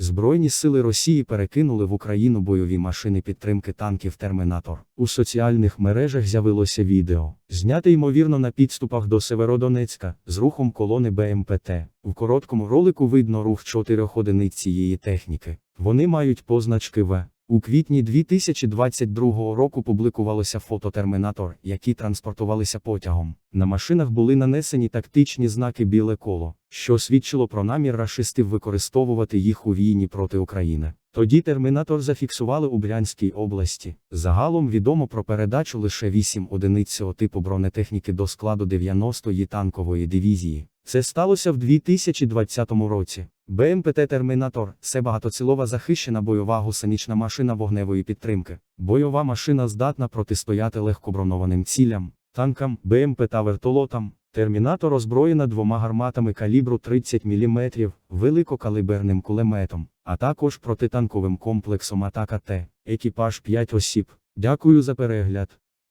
Збройні сили Росії перекинули в Україну бойові машини підтримки танків Термінатор. У соціальних мережах з'явилося відео, зняте ймовірно на підступах до Северодонецька з рухом колони БМПТ. У короткому ролику видно рух чотирьох одиниць цієї техніки. Вони мають позначки В. У квітні 2022 року публікувалося фото Термінатор, які транспортувалися потягом. На машинах були нанесені тактичні знаки біле коло, що свідчило про намір рашистів використовувати їх у війні проти України. Тоді термінатор зафіксували у Брянській області. Загалом відомо про передачу лише 8 одиниць цього типу бронетехніки до складу 90-ї танкової дивізії. Це сталося в 2020 році. БМПТ Термінатор це багатоцілова захищена бойова гусенична машина вогневої підтримки. Бойова машина здатна протистояти легкобронованим цілям, танкам, БМП та вертолотам. Термінатор озброєна двома гарматами калібру 30 мм, великокалиберним кулеметом, а також протитанковим комплексом Атака Т. Екіпаж 5 осіб. Дякую за перегляд.